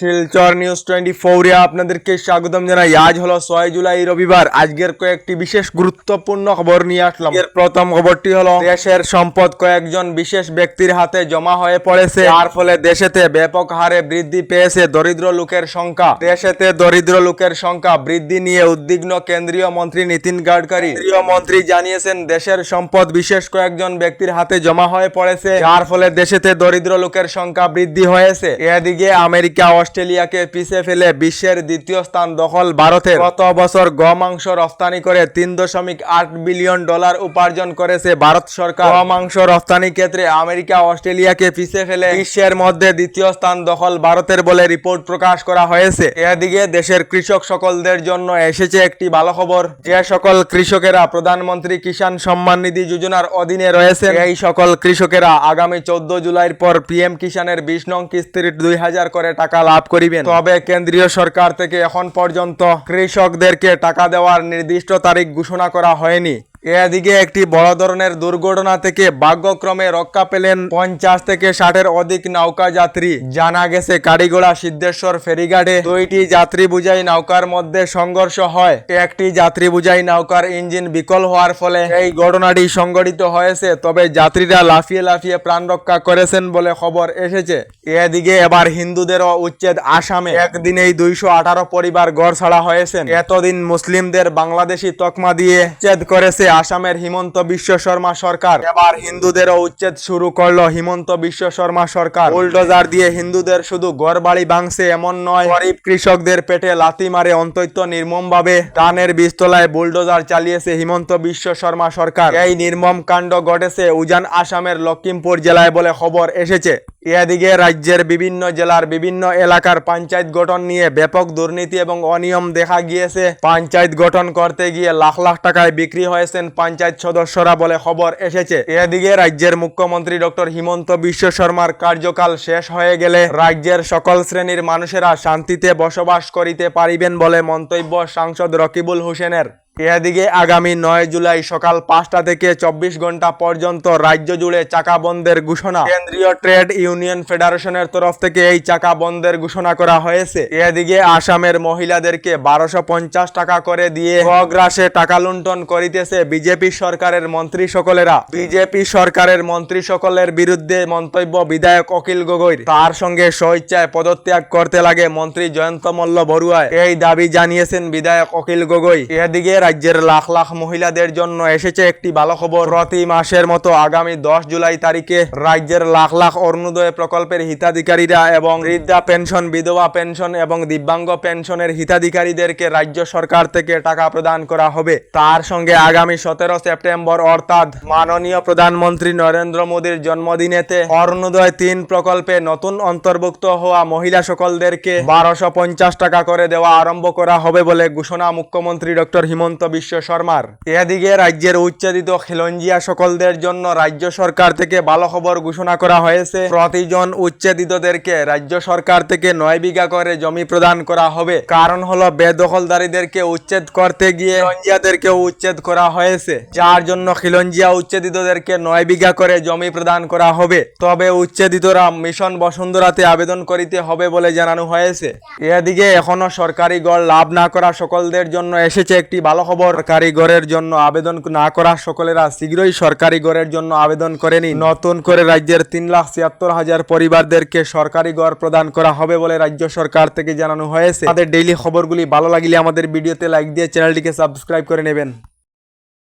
Silchar news twenty ফোরে আপনাদেরকে স্বাগতম জানাই। আজ হলো ছয় জুলাই রবিবার। আজকের কয়েকটি বিশেষ গুরুত্বপূর্ণ খবর নিয়ে আসলাম। এর প্রথম খবরটি হলো, দেশের সম্পদ কয়েকজন বিশেষ ব্যক্তির হাতে জমা হয়ে পড়েছে। যার ফলে দেশেতে ব্যাপক হারে বৃদ্ধি পেয়েছে দরিদ্র লোকের সংখ্যা। দেশেতে দরিদ্র লোকের সংখ্যা বৃদ্ধি নিয়ে উদ্বিগ্ন কেন্দ্রীয় মন্ত্রী নীতিন গাডকারি। কেন্দ্রীয় মন্ত্রী জানিয়েছেন, দেশের সম্পদ বিশেষ কয়েকজন ব্যক্তির হাতে জমা হয়ে পড়েছে। যার ফলে দেশেতে দরিদ্র লোকের সংখ্যা বৃদ্ধি হয়েছে। এদিকে আমেরিকা অস্ট্রেলিয়াকে পিছে ফেলে বিশ্বের দ্বিতীয় স্থান দখল ভারতের। গত বছর গম মাংস রপ্তানি করে তিন দশমিক আট বিলিয়ন ডলার উপার্জন করেছে ভারত সরকার। গম মাংস রপ্তানি ক্ষেত্রে আমেরিকা অস্ট্রেলিয়াকে পিছে ফেলে বিশ্বের মধ্যে দ্বিতীয় স্থান দখল ভারতের বলে রিপোর্ট প্রকাশ করা হয়েছে। এদিকে দেশের কৃষক সকলদের জন্য এসেছে একটি ভালো খবর। যে সকল কৃষকেরা প্রধানমন্ত্রী কিষাণ সম্মান নিধি যোজনার অধীনে রয়েছে এই সকল কৃষকেরা আগামী চোদ্দ জুলাইয়ের পর পিএম কিষাণের বিশ নং কিস্তির দুই হাজার করে টাকা লাভ করিবেন। তবে কেন্দ্রীয় সরকার থেকে এখন পর্যন্ত কৃষকদেরকে টাকা দেওয়ার নির্দিষ্ট তারিখ ঘোষণা করা হয়নি। এদিকে একটি বড় ধরনের দুর্ঘটনা থেকে ভাগ্যক্রমে রক্ষা পেলেন পঞ্চাশ থেকে ষাটের অধিক নৌকা যাত্রী। জানা গেছে, কারিগোড়া সিদ্ধেশ্বর ফেরিঘাটে দুইটি যাত্রী বুঝাই নৌকার মধ্যে সংঘর্ষ হয়। একটি যাত্রী বুঝাই নৌকার ইঞ্জিন বিকল হওয়ার ফলে এই ঘটনাটি সংঘটিত হয়েছে, তবে যাত্রীরা লাফিয়ে লাফিয়ে প্রাণ রক্ষা করেছেন বলে খবর এসেছে। এদিকে এবার হিন্দুদেরও উচ্ছেদ আসামে। একদিনেই দুইশো আঠারো পরিবার গড় ছাড়া হয়েছেন। এতদিন মুসলিমদের বাংলাদেশি তকমা দিয়ে উচ্ছেদ করেছে আসামের হিমন্ত বিশ্ব শর্মা সরকার। এবার হিন্দুদেরও উচ্ছেদ শুরু করল হিমন্ত বিশ্ব শর্মা সরকার। বুলডোজার দিয়ে হিন্দুদের শুধু গড় বাড়ি এমন নয়, গরিব কৃষকদের পেটে লাথি মারে অন্তত নির্মম ভাবে টানের বীজতলায় বুলডোজার চালিয়েছে হিমন্ত বিশ্ব শর্মা সরকার। এই নির্মম কাণ্ড ঘটেছে উজান আসামের লক্ষিমপুর জেলায় বলে খবর এসেছে। এদিকে রাজ্যের বিভিন্ন জেলার বিভিন্ন এলাকার পঞ্চায়েত গঠন নিয়ে ব্যাপক দুর্নীতি এবং অনিয়ম দেখা গিয়েছে। পঞ্চায়েত গঠন করতে গিয়ে লাখ লাখ টাকায় বিক্রি হয়েছেন পঞ্চায়েত সদস্যরা বলে খবর এসেছে। এদিকে রাজ্যের মুখ্যমন্ত্রী ডক্টর হিমন্ত বিশ্ব শর্মার কার্যকাল শেষ হয়ে গেলে রাজ্যের সকল শ্রেণির মানুষেরা শান্তিতে বসবাস করিতে পারিবেন বলে মন্তব্য সাংসদ রকিবুল হোসেনের। এদিকে আগামী নয় জুলাই সকাল পাঁচটা থেকে চব্বিশ ঘণ্টা পর্যন্ত রাজ্য জুড়ে চাকা বন্ধের ঘোষণা। কেন্দ্রীয় ট্রেড ইউনিয়ন ফেডারেশনের তরফ থেকে এই চাকা বন্ধের ঘোষণা করা হয়েছে। এদিকে আসামের মহিলাদেরকে বারোশো পঞ্চাশ টাকা করে দিয়ে অগ্রাসে টাকা লুণ্ঠন করিতেছে বিজেপি সরকারের মন্ত্রী সকলেরা। বিজেপি সরকারের মন্ত্রী সকলের বিরুদ্ধে মন্তব্য বিধায়ক অখিল গগৈর। তার সঙ্গে স্বইচ্ছায় পদত্যাগ করতে লাগে মন্ত্রী জয়ন্ত মল্ল বড়ুয়ায়। এই দাবি জানিয়েছেন বিধায়ক অখিল গগৈ। এদিকে রাজ্যের লাখ লাখ মহিলাদের জন্য এসেছে একটি ভালো খবর। প্রতি মাসের মতো আগামী দশ জুলাই তারিখে রাজ্যের লাখ লাখ অরুণোদয় প্রকল্পের হিতাধিকারীরা এবং বৃদ্ধা পেনশন, বিধবা পেনশন এবং দিব্যাঙ্গ পেনশনের হিতাধিকারীদেরকে রাজ্য সরকার থেকে টাকা প্রদান করা হবে। তার সঙ্গে আগামী সতেরো সেপ্টেম্বর অর্থাৎ মাননীয় প্রধানমন্ত্রী নরেন্দ্র মোদীর জন্মদিনেতে অরুণোদয় তিন প্রকল্পে নতুন অন্তর্ভুক্ত হওয়া মহিলা সকলদেরকে বারোশো টাকা করে দেওয়া আরম্ভ করা হবে বলে ঘোষণা মুখ্যমন্ত্রী ডক্টর হিমন্ত বিশ্ব শর্মার। এদিকে রাজ্যের উচ্ছেদিত খিলঞ্জিয়া সকলদের জন্য রাজ্য সরকার থেকে ভালো খবর ঘোষণা করা হয়েছে। প্রতিজন উচ্ছেদিতদেরকে রাজ্য সরকার থেকে নয় বিঘা করে জমি প্রদান করা হবে। কারণ হলো বেদখলদারীদেরকে উচ্ছেদ করতে গিয়ে খিলঞ্জিয়াদেরকে উচ্ছেদ করা হয়েছে। যার জন্য খিলঞ্জিয়া উচ্ছেদিতদেরকে নয় বিঘা করে জমি প্রদান করা হবে। তবে উচ্ছেদিতরা মিশন বসুন্ধরাতে আবেদন করিতে হবে বলে জানানো হয়েছে। এদিকে এখনও সরকারি গড় লাভ না করা সকলদের জন্য এসেছে একটি ভালো খবর সরকারি গড়ের জন্য আবেদন না করা সকলেরা শীঘ্রই সরকারি গড়ের জন্য আবেদন করে নিন। নতুন করে রাজ্যের তিন লাখ ছিয়াত্তর হাজার পরিবারদেরকে সরকারি গড় প্রদান করা হবে বলে রাজ্য সরকার থেকে জানানো হয়েছে। আমাদের ডেইলি খবরগুলি ভালো লাগলে আমাদের ভিডিওতে লাইক দিয়ে চ্যানেলটিকে সাবস্ক্রাইব করে নেবেন।